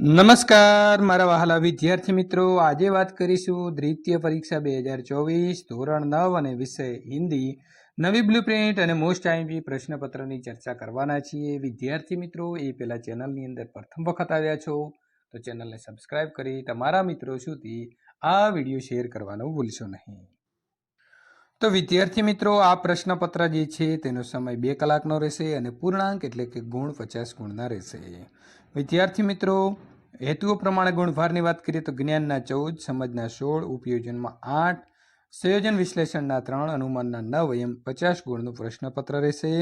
નમસ્કાર, મારા વહાલા વિદ્યાર્થી મિત્રો. આજે વાત કરીશું દ્વિતીય પરીક્ષા બે હજાર ચોવીસ, ધોરણ નવ અને વિષય હિન્દી. નવી બ્લુપ્રિન્ટ અને મોસ્ટ આઈમ્પી પ્રશ્નપત્રની ચર્ચા કરવાના છીએ. વિદ્યાર્થી મિત્રો, એ પહેલાં ચેનલની અંદર પ્રથમ વખત આવ્યા છો, તો ચેનલને સબસ્ક્રાઇબ કરી તમારા મિત્રો સુધી આ વીડિયો શેર કરવાનું ભૂલશો નહીં. તો વિદ્યાર્થી મિત્રો, આ પ્રશ્નપત્ર જે છે, તેનો સમય બે કલાકનો રહેશે અને પૂર્ણાંક એટલે કે ગુણ પચાસ ગુણના રહેશે. વિદ્યાર્થી મિત્રો, હેતુઓ પ્રમાણે ગુણભારની વાત કરીએ તો જ્ઞાનના ચૌદ, સમજના સોળ, ઉપયોજનમાં આઠ, સંયોજન વિશ્લેષણના ત્રણ, અનુમાનના નવ, એમ પચાસ ગુણનું પ્રશ્નપત્ર રહેશે.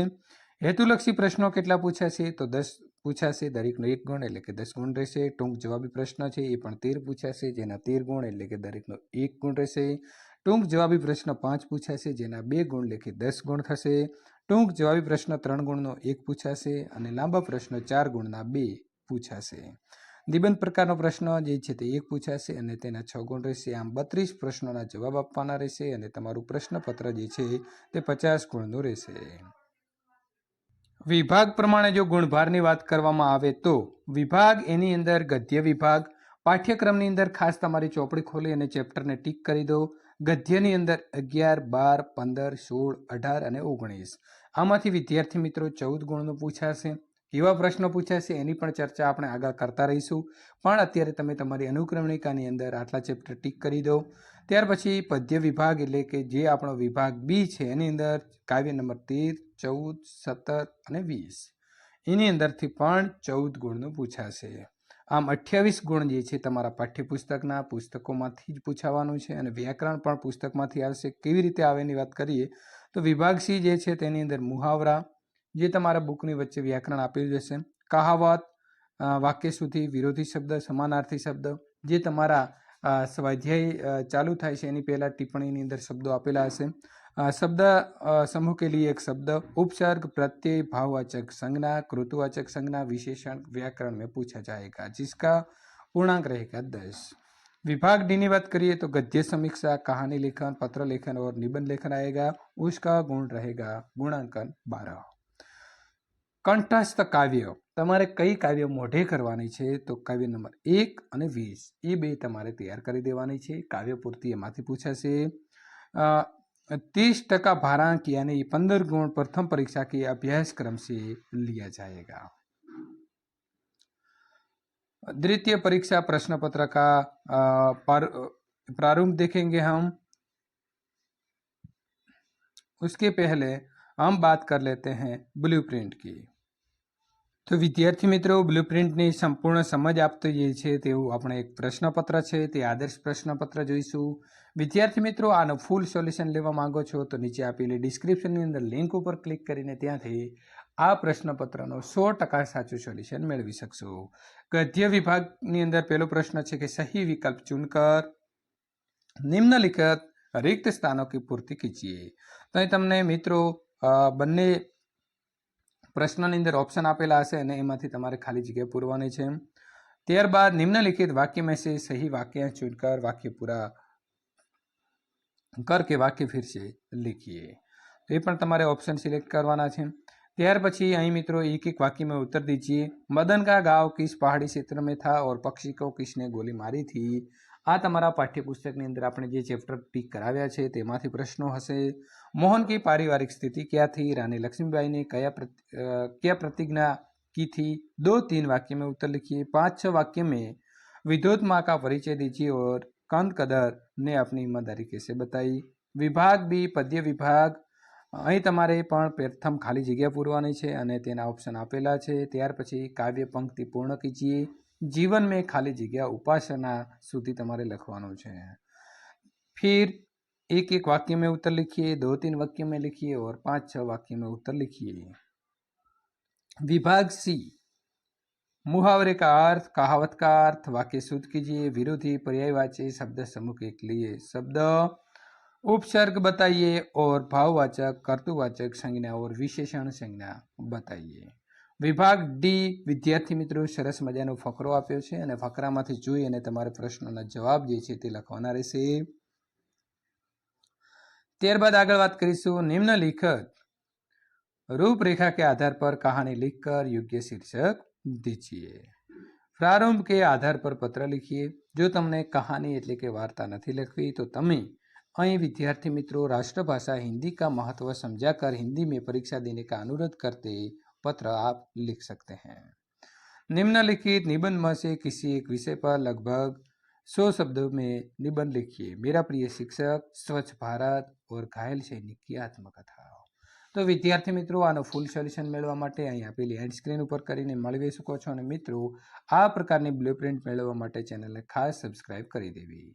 હેતુલક્ષી પ્રશ્નો કેટલા પૂછાશે? તો દસ પૂછાશે, દરેકનો એક ગુણ એટલે કે દસ ગુણ રહેશે. ટૂંક જવાબી પ્રશ્ન છે, એ પણ તેર પૂછાશે, જેના તેર ગુણ એટલે કે દરેકનો એક ગુણ રહેશે. ટૂંક જવાબી પ્રશ્ન પાંચ પૂછાશે, જેના બે ગુણ એટલે દસ ગુણ થશે. ટૂંક જવાબી પ્રશ્ન ત્રણ ગુણનો એક પૂછાશે અને લાંબા પ્રશ્નો ચાર ગુણના બે પૂછાશે. નિબંધ પ્રકારનો પ્રશ્ન જે છે તે એક પૂછાશે અને તેના છ ગુણ રહેશે. આમ બત્રીસ પ્રશ્નોના જવાબ આપવાના રહેશે અને તમારું પ્રશ્નપત્ર જે છે તે પચાસ ગુણનું રહેશે. વિભાગ પ્રમાણે જો ગુણભારની વાત કરવામાં આવે તો વિભાગ એની અંદર ગદ્ય વિભાગ, પાઠ્યક્રમની અંદર ખાસ તમારી ચોપડી ખોલી અને ચેપ્ટરને ટીક કરી દો. ગદ્યની અંદર અગિયાર, બાર, પંદર, સોળ, અઢાર અને ઓગણીસ. આમાંથી વિદ્યાર્થી મિત્રો ચૌદ ગુણનું પૂછાશે. કેવા પ્રશ્નો પૂછાશે એની પણ ચર્ચા આપણે આગળ કરતા રહીશું. પણ અત્યારે તમે તમારી અનુક્રમણિકાની અંદર આટલા ચેપ્ટર ટીક કરી દો. ત્યાર પછી પદ્ય વિભાગ એટલે કે જે આપણો વિભાગ બી છે, એની અંદર કાવ્ય નંબર તેર, ચૌદ, સત્તર અને વીસ. એની અંદરથી પણ ચૌદ ગુણનું પૂછાશે. આમ અઠ્યાવીસ ગુણ જે છે તમારા પાઠ્યપુસ્તકના પુસ્તકોમાંથી જ પૂછાવાનું છે અને વ્યાકરણ પણ પુસ્તકમાંથી આવશે. કેવી રીતે આવે એની વાત કરીએ તો વિભાગ સી જે છે તેની અંદર મુહાવરા જે તમારા બુકની વચ્ચે વ્યાકરણ આપેલું જશે કહાવત અ, વાક્ય સુધી વિરોધી શબ્દ સમાનાર્થી શબ્દ જે તમારા અ, સ્વાધ્યાય અ, ચાલુ થાય છે એની પહેલાં ટિપ્પણીની અંદર શબ્દો આપેલા હશે અ, શબ્દ અ, સમૂહ કે लिए એક શબ્દ उपसर्ग प्रत्यय भाववाचक संज्ञा कृतवाचक संज्ञा विशेषण व्याकरण में पूछा जाएगा जिसका पूर्णांक रहेगा दस विभाग डी ની વાત કરીએ તો गद्य समीक्षा कहानी लेखन पत्र लेखन और निबंध लेखन आएगा उसका गुण रहेगा गुणांकन बारह કંઠસ્થ કાવ્ય તમારે કઈ કાવ્ય મોઢે કરવાની છે તો કાવ્ય નંબર એક અને વીસ એ બે તમારે તૈયાર કરી દેવાની છે કાવ્ય પૂર્તિ એમાંથી પૂછાશે तीस टका भारांक यानी पंद्रह गुण प्रथम परीक्षा के अभ्यासक्रम से लिया जाएगा द्वितीय परीक्षा प्रश्न पत्र का अ, पर- प्रारंभ देखेंगे हम उसके पहले हम बात कर लेते हैं ब्लूप्रिंट की તો વિદ્યાર્થી મિત્રો બ્લુપ્રિન્ટની સંપૂર્ણ સમજ આપતો જે છે તેવું આપણે એક પ્રશ્નપત્ર છે, તે આદર્શ પ્રશ્નપત્ર જોઈશું. વિદ્યાર્થી મિત્રો, આનો ફૂલ સોલ્યુશન લેવા માંગો છો તો નીચે આપેલી ડિસ્ક્રિપ્શનની અંદર લિંક ઉપર ક્લિક કરીને ત્યાંથી આ પ્રશ્નપત્રનો સો ટકા સાચું સોલ્યુશન મેળવી શકશો. ગદ્ય વિભાગની અંદર પહેલો પ્રશ્ન છે કે સહી વિકલ્પ ચૂનકર નિમ્નલિખિત રિક્ત સ્થાનો કે પૂર્તિ કીજીએ તો તમને મિત્રો બંને પ્રશ્નની અંદર ઓપ્શન આપેલા હશે અને એમાંથી તમારે ખાલી જગ્યા પૂરવાની છે ત્યારબાદ નિમ્નલિખિત વાક્ય में से सही वाक्य चुनकर वाक्य पूरा करके वाक्य फिर से लिखिए तो ये પણ તમારે ઓપ્શન સિલેક્ટ કરવાના છે ત્યાર પછી અહીં મિત્રો એક એક वाक्य में उत्तर दीजिए मदन का गांव किस पहाड़ी क्षेत्र में था और पक्षी को किसने गोली मारी थी આ તમારા પાઠ્યપુસ્તકની અંદર આપણે જે ચેપ્ટર ટીક કરાવ્યા છે તેમાંથી પ્રશ્નો હશે मोहन की पारिवारिक स्थिति क्या थी रानी लक्ष्मीबाई ने कया प्रति, अ, क्या प्रतिज्ञा की थी दो तीन वाक्य में उत्तर लिखिए पांच छह वाक्य में विद्युत माँ का परिचय दीजिए और कंद कदर ने अपनी ईमानदारी कैसे बताई વિભાગ બી પદ્ય વિભાગ અહીં તમારે પણ પ્રથમ ખાલી જગ્યા પૂરવાની છે અને તેના ઓપ્શન આપેલા છે ત્યાર પછી કાવ્ય પંક્તિ પૂર્ણ કીજીએ જીવન મેં ખાલી જગ્યા ઉપાસના સુધી તમારે લખવાનું છે फिर एक एक वाक्य में उत्तर लिखिए दो तीन वाक्य में लिखिए और पांच छह वाक्य में उत्तर लिखिए विभाग सी मुहावरे का अर्थ कहावत का अर्थ वाक्य शुद्ध कीजिए विरोधी पर्यायवाची शब्द समूह के लिए शब्द उपसर्ग बताइए और भाववाचक कर्तुवाचक संज्ञा और विशेषण संज्ञा बताइए વિભાગ ડી વિદ્યાર્થી મિત્રો સરસ મજાનો ફકરો આપ્યો છે અને ફકરામાંથી જોઈ અને તમારે પ્રશ્નોના જવાબ જે છે તે લખવાના રહેશે ત્યારબાદ આગળ વાત કરીશું નિમ્નલિખિત रूपरेखा के आधार पर कहानी लिखकर योग्य शीर्षक दीजिए પ્રારંભ કે આધાર પર પત્ર લીખીએ જો તમને કહાની એટલે કે વાર્તા નથી લખવી તો તમે અહીં विद्यार्थी मित्रों राष्ट्रभाषा हिंदी का महत्व समझाकर हिंदी में परीक्षा देने का अनुरोध करते पत्र आप लिख सकते हैं निम्नलिखित निबंध में से किसी एक विषय पर लगभग सौ शब्दों में निबंध लिखिए मेरा प्रिय शिक्षक स्वच्छ भारत और ઘાયલ સૈનિક की આત્મકથા તો વિદ્યાર્થી મિત્રો આનો ફૂલ સોલ્યુશન મેળવવા માટે અહીં આપેલી એન્ડ સ્ક્રીન ઉપર કરીને મેળવી શકો છો અને મિત્રો આ પ્રકારની બ્લુપ્રિન્ટ મેળવવા માટે ચેનલને ખાસ સબસ્ક્રાઇબ કરી દેવી